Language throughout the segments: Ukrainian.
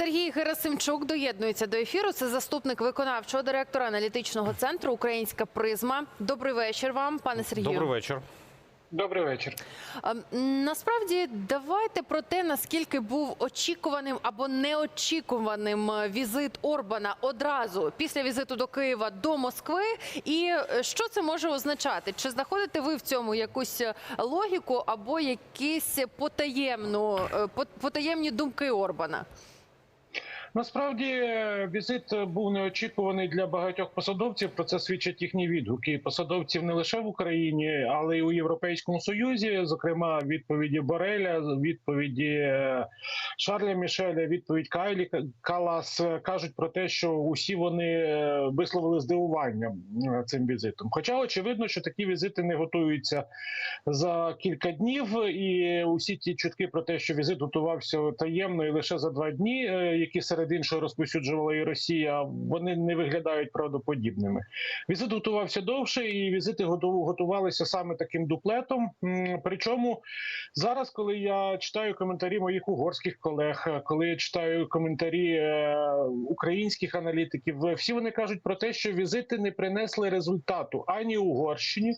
Сергій Герасимчук доєднується до ефіру. Це заступник виконавчого директора аналітичного центру Українська призма. Добрий вечір вам, пане Сергію. Добрий вечір. Добрий вечір. Насправді, давайте про те, наскільки був очікуваним або неочікуваним е, візит Орбана одразу після візиту до Києва до Москви, і е, що це може означати? Чи знаходите ви в цьому якусь е, логіку або якісь потаємну потаємні думки Орбана? Насправді е, візит був неочікуваний для багатьох посадовців. Про це свідчать їхні відгуки. Посадовців не лише в Україні, але й у Європейському Союзі. Зокрема, відповіді Бореля, відповіді е, Шарля Мішеля, відповідь Кайлі Калас е, кажуть про те, що усі вони висловили здивування цим візитом. Хоча очевидно, що такі візити не готуються за кілька днів, і усі ті чутки про те, що візит готувався таємно і лише за два дні, які серед іншого розповсюджувала і Росія, вони не виглядають правдоподібними. Візит готувався довше, і візити готувалися саме таким дуплетом. Причому зараз, коли я читаю коментарі моїх угорських колег, коли я читаю коментарі е, українських аналітиків, е, всі вони кажуть про те, що візити не принесли результату ані Угорщині,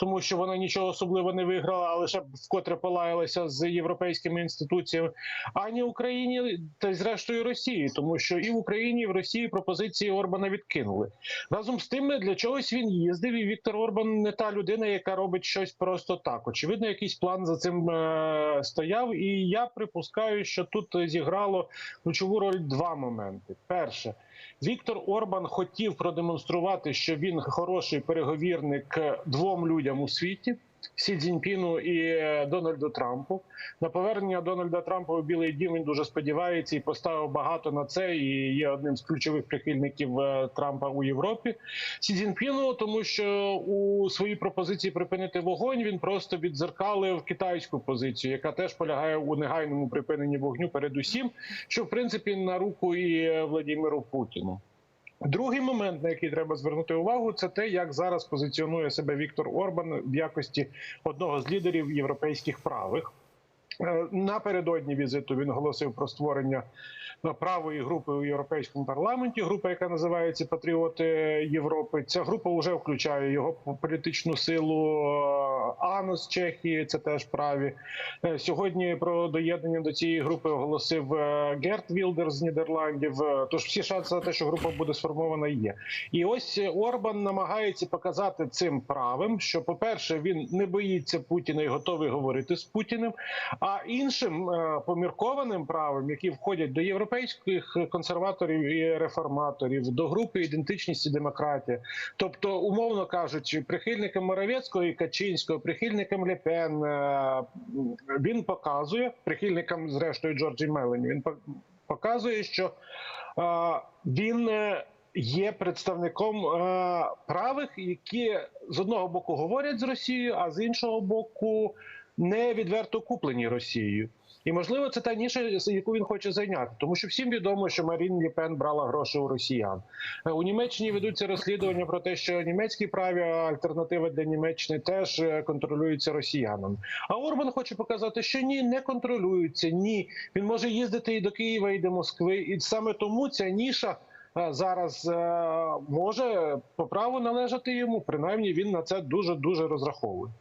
тому що вона нічого особливо не виграла, а лише вкотре полаялася з європейськими інституціями, ані Україні та й зрештою Росії, тому що і в Україні, і в Росії пропозиції Орбана відкинули. Разом з тим, для чогось він їздив, і Віктор Орбан не та людина, яка робить щось просто так. Очевидно, якийсь план за цим е, стояв. І я припускаю, що тут зіграло ключову роль два моменти. Перше. Віктор Орбан хотів продемонструвати, що він хороший переговірник двом людям у світі. Сі Цзіньпіну і е, Дональду Трампу на повернення Дональда Трампа у Білий Дім він дуже сподівається і поставив багато на це. І є одним з ключових прихильників е, Трампа у Європі. Сі Цзіньпіну, тому що у своїй пропозиції припинити вогонь він просто відзеркалив китайську позицію, яка теж полягає у негайному припиненні вогню передусім, що в принципі на руку і е, Владіміру Путіну. Другий момент, на який треба звернути увагу, це те, як зараз позиціонує себе Віктор Орбан в якості одного з лідерів європейських правих. Е, Напередодні візиту він оголосив про створення е, правої групи у європейському парламенті. Група, яка називається Патріоти Європи. Ця група вже включає його політичну силу е, Ану з Чехії. Це теж праві. Сьогодні про доєднання до цієї групи оголосив Герт Вілдер з Нідерландів. Тож всі шанси на те, що група буде сформована, є. І ось Орбан намагається показати цим правим, що, по-перше, він не боїться Путіна і готовий говорити з Путіним. А іншим е, поміркованим правим, які входять до європейських консерваторів і реформаторів, до групи ідентичність демократія, тобто, умовно кажучи, прихильникам Моровецького і Качинського, прихильникам Лепен, е, він показує прихильникам, зрештою Джорджі Мелені, він показує, що е, він. Є представником правих, які з одного боку говорять з Росією, а з іншого боку не відверто куплені Росією. І можливо, це та ніша, яку він хоче зайняти, тому що всім відомо, що Марін Лі Пен брала гроші у росіян. Е, У Німеччині ведуться розслідування про те, що німецькі праві альтернативи для Німеччини теж е, контролюються росіянами. А Орбан хоче показати, що ні, не контролюються. Ні, він може їздити і до Києва, і до Москви, і саме тому ця ніша. е, Зараз може по праву належати йому. Принаймні він на це дуже дуже розраховує.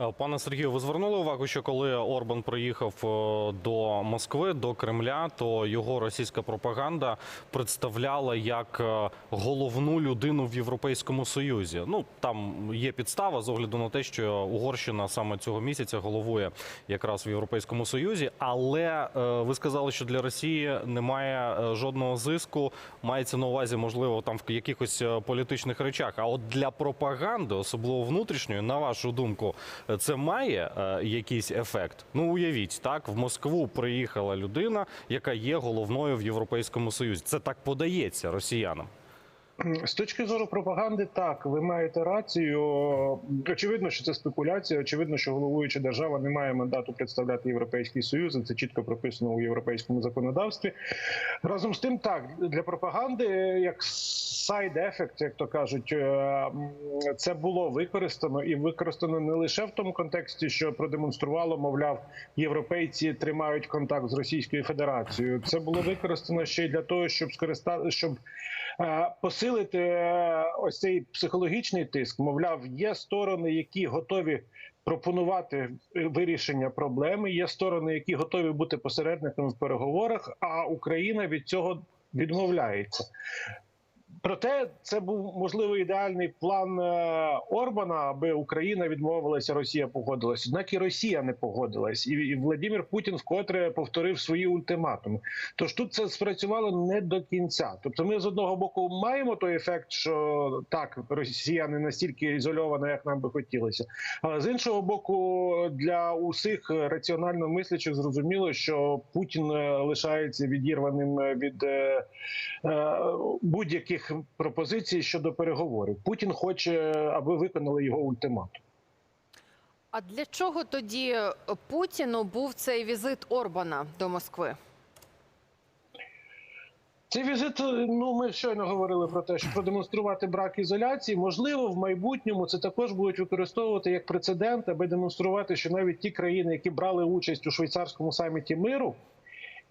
Е, Пане Сергію, ви звернули увагу, що коли Орбан приїхав е, до Москви, до Кремля, то його російська пропаганда представляла як е, головну людину в Європейському Союзі. Ну там є підстава з огляду на те, що Угорщина саме цього місяця головує якраз в Європейському Союзі. Але ви сказали, що для Росії немає жодного зиску. Мається на увазі, можливо, там в якихось політичних речах. А от для пропаганди, особливо внутрішньої, на вашу думку, це має е, якийсь ефект? Ну уявіть, так в Москву приїхала людина, яка є головною в Європейському Союзі. Це так подається росіянам. З точки зору пропаганди, так, ви маєте рацію. Очевидно, що це спекуляція. Очевидно, що головуюча держава не має мандату представляти Європейський Союз. Це чітко прописано у європейському законодавстві. Разом з тим, так для пропаганди, як сайд-ефект, як то кажуть, е, це було використано і використано не лише в тому контексті, що продемонструвало, мовляв, європейці тримають контакт з Російською Федерацією. Це було використано ще й для того, щоб скористати, щоб посилити е, ось цей психологічний тиск. Мовляв, є сторони, які готові. Пропонувати е, вирішення проблеми є сторони, які готові бути посередниками в переговорах, а Україна від цього відмовляється. Проте це був можливо ідеальний план е, Орбана, аби Україна відмовилася, Росія погодилась. Однак і Росія не погодилась, і, Владимир Путін вкотре повторив свої ультиматуми. Тож тут це спрацювало не до кінця. Тобто, ми з одного боку маємо той ефект, що так Росія не настільки ізольована, як нам би хотілося. Але з іншого боку, для усіх раціонально мислячих зрозуміло, що Путін е, лишається відірваним е, від е, е, будь-яких пропозицій щодо переговорів. Путін хоче, аби виконали його ультиматум. А для чого тоді е, Путіну був цей візит Орбана до Москви? Цей візит, ну ми щойно говорили про те, що продемонструвати брак ізоляції. Можливо, в майбутньому це також будуть використовувати як прецедент, аби демонструвати, що навіть ті країни, які брали участь у швейцарському саміті миру.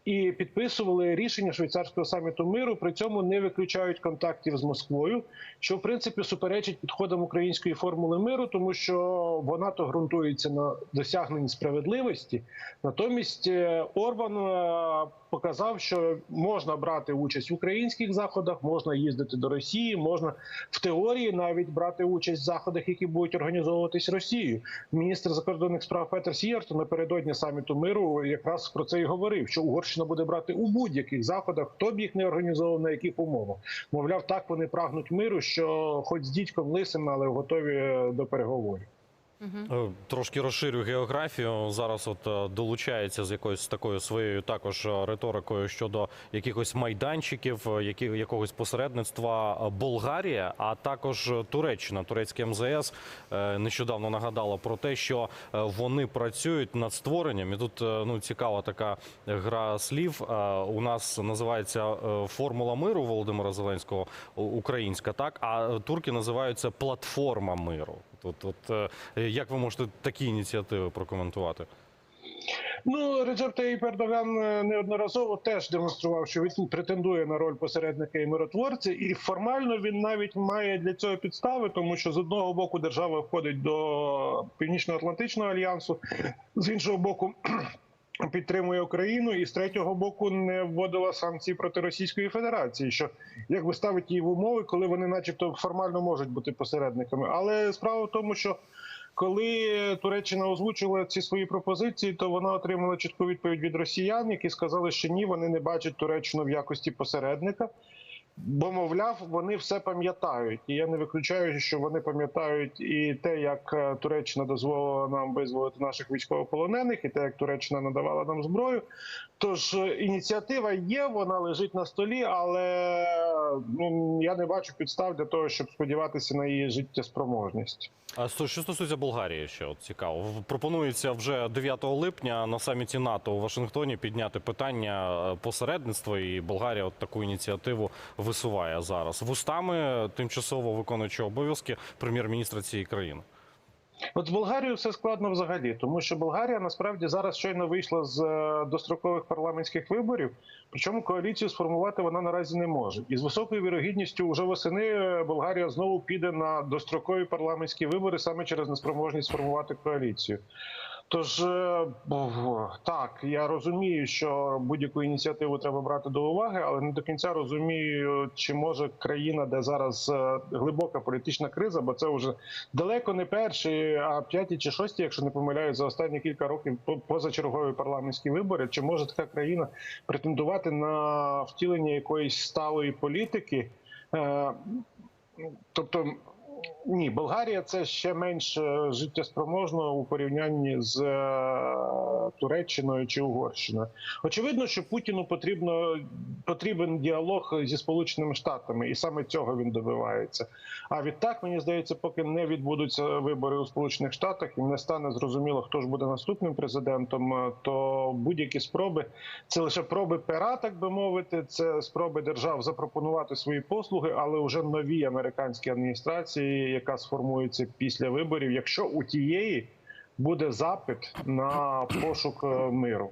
І підписували рішення швейцарського саміту миру, при цьому не виключають контактів з Москвою, що в принципі суперечить підходам української формули миру, тому що вона то ґрунтується на досягненні справедливості. Натомість е, Орбан е, показав, що можна брати участь в українських заходах, можна їздити до Росії, можна в теорії навіть брати участь в заходах, які будуть організовуватись Росією. Міністр закордонних справ Петер Сієрто напередодні саміту миру якраз про це і говорив, що Угорщина буде брати у будь-яких заходах, хто б їх не організовував, на яких умовах. Мовляв, так вони прагнуть миру, що хоч з дідьком лисим, але готові до переговорів. Е, Трошки розширю географію. Зараз от е, долучається з якоюсь такою своєю також е, риторикою щодо якихось майданчиків, які, якогось посередництва Болгарія, а також Туреччина. Турецьке МЗС нещодавно нагадала про те, що вони працюють над створенням. І тут ну цікава така гра слів. У нас називається формула миру Володимира Зеленського українська, так а турки називаються платформа миру. Тут, от е, як ви можете такі ініціативи прокоментувати? Ну, Реджеп Таїп Ердоган е, неодноразово теж демонстрував, що він претендує на роль посередника і миротворця, і формально він навіть має для цього підстави, тому що з одного боку держава входить до Північно-Атлантичного альянсу, з іншого боку. Підтримує Україну і з третього боку не вводила санкції проти Російської Федерації, що якби ставить її в умови, коли вони, начебто, формально можуть бути посередниками. Але справа в тому, що коли Туреччина озвучила ці свої пропозиції, то вона отримала чітку відповідь від росіян, які сказали, що ні, вони не бачать Туреччину в якості посередника. Бо, мовляв, вони все пам'ятають, і я не виключаю, що вони пам'ятають і те, як е, Туреччина дозволила нам визволити наших військовополонених, і те, як Туреччина надавала нам зброю. Тож е, ініціатива є, вона лежить на столі, але ну я не бачу підстав для того, щоб сподіватися на її життєспроможність. А що стосується Болгарії, ще от цікаво. Пропонується вже 9 липня на саміті НАТО у Вашингтоні підняти питання посередництва, і Болгарія от таку ініціативу висуває зараз вустами тимчасово виконуючого обов'язки прем'єр-міністра цієї країни. От з Болгарією все складно взагалі, тому що Болгарія насправді зараз щойно вийшла з е, дострокових парламентських виборів. Причому коаліцію сформувати вона наразі не може. І з високою вірогідністю вже восени е, Болгарія знову піде на дострокові парламентські вибори саме через неспроможність сформувати коаліцію. Тож е, так, я розумію, що будь-яку ініціативу треба брати до уваги, але не до кінця розумію, чи може країна, де зараз е, глибока політична криза, бо це вже далеко не перші, а п'яті чи шості, якщо не помиляюсь, за останні кілька років по- позачергові парламентські вибори. Чи може така країна претендувати на втілення якоїсь сталої політики? Е, Тобто, ні, Болгарія це ще менш е, життєспроможно у порівнянні з е, Туреччиною чи Угорщиною. Очевидно, що Путіну потрібно потрібен діалог зі Сполученими Штатами, і саме цього він добивається. А відтак, мені здається, поки не відбудуться вибори у Сполучених Штатах і не стане зрозуміло, хто ж буде наступним президентом, е, то будь-які спроби це лише проби пера, так би мовити, це спроби держав запропонувати свої послуги, але вже новій американській адміністрації, яка сформується після виборів, якщо у тієї буде запит на пошук е, миру.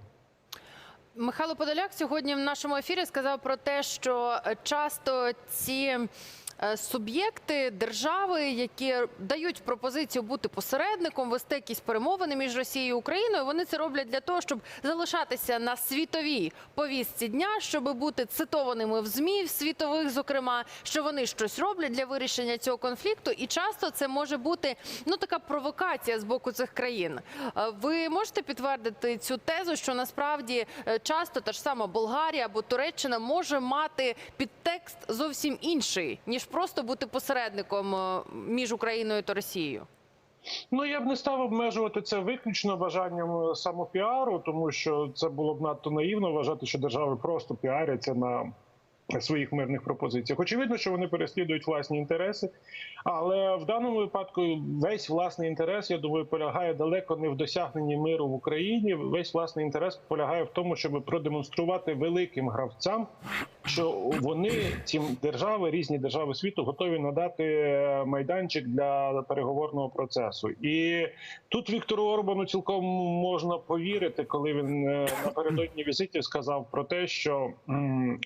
Михайло Подоляк сьогодні в нашому ефірі сказав про те, що часто ці суб'єкти держави, які дають пропозицію бути посередником, вести якісь перемовини між Росією і Україною, вони це роблять для того, щоб залишатися на світовій повістці дня, щоб бути цитованими в змі в світових, зокрема, що вони щось роблять для вирішення цього конфлікту, і часто це може бути ну така провокація з боку цих країн. Е, Ви можете підтвердити цю тезу, що насправді е, часто та ж сама Болгарія або Туреччина може мати підтекст зовсім інший, ніж просто бути посередником е, між Україною та Росією? Ну я б не став обмежувати це виключно бажанням е, самопіару, тому що це було б надто наївно вважати, що держави просто піаряться на своїх мирних пропозиціях. Очевидно, що вони переслідують власні інтереси, але в даному випадку весь власний інтерес, я думаю, полягає далеко не в досягненні миру в Україні. Весь власний інтерес полягає в тому, щоб продемонструвати великим гравцям, що вони ці держави, різні держави світу, готові надати е, майданчик для переговорного процесу. І тут Віктору Орбану цілком можна повірити, коли він е, напередодні візитів сказав про те, що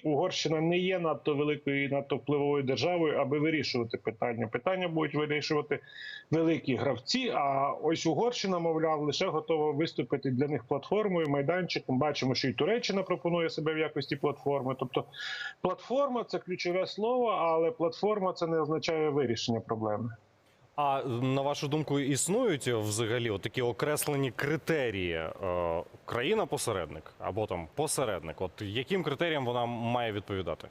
Угорщина не є надто великою і надто впливовою державою, аби вирішувати питання. Питання будуть вирішувати великі гравці. А ось Угорщина, мовляв, лише готова виступити для них платформою, майданчиком. Бачимо, що і Туреччина пропонує себе в якості платформи. Тобто, платформа це ключове слово, але платформа це не означає вирішення проблеми. А на вашу думку, існують взагалі такі окреслені критерії е, країна-посередник або там посередник? От яким критеріям вона має відповідати?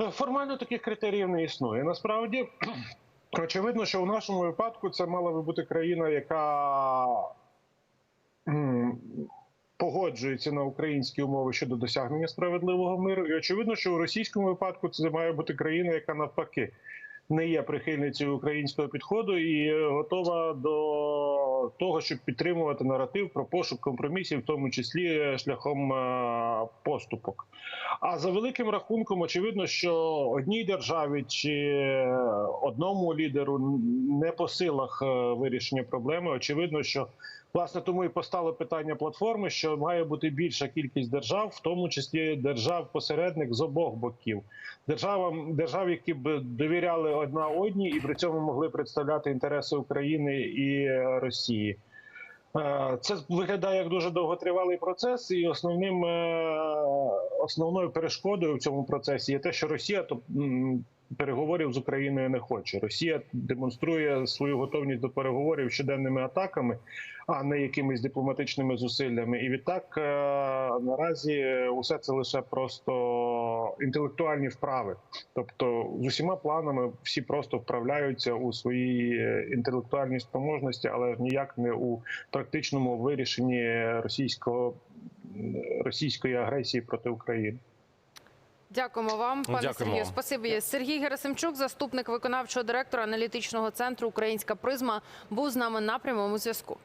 Е, Формально таких критеріїв не існує. Насправді, очевидно, що у нашому випадку це мала би бути країна, яка погоджується на українські умови щодо досягнення справедливого миру. І очевидно, що у російському випадку це має бути країна, яка навпаки. Не є прихильницею українського підходу і е, готова до того, щоб підтримувати наратив про пошук компромісів, в тому числі е, шляхом е, поступок. А за великим рахунком, очевидно, що одній державі чи одному лідеру не по силах е, вирішення проблеми. Очевидно, що власне тому і постало питання платформи, що має бути більша кількість держав, в тому числі держав-посередник з обох боків, державам держав, які б довіряли одна одній і при цьому могли представляти інтереси України і Росії. Е, Це виглядає як дуже довготривалий процес, і основним е, основною перешкодою в цьому процесі є те, що Росія то переговорів з Україною не хоче. Росія демонструє свою готовність до переговорів щоденними атаками, а не якимись дипломатичними зусиллями. І відтак е, наразі усе це лише просто інтелектуальні вправи. Тобто з усіма планами всі просто вправляються у свої е, інтелектуальні спроможності, але ніяк не у практичному вирішенні російського російської агресії проти України. Дякуємо вам, пане Дякуємо Сергію. Спасибі. Сергій Герасимчук, заступник виконавчого директора аналітичного центру Українська призма, був з нами на прямому зв'язку.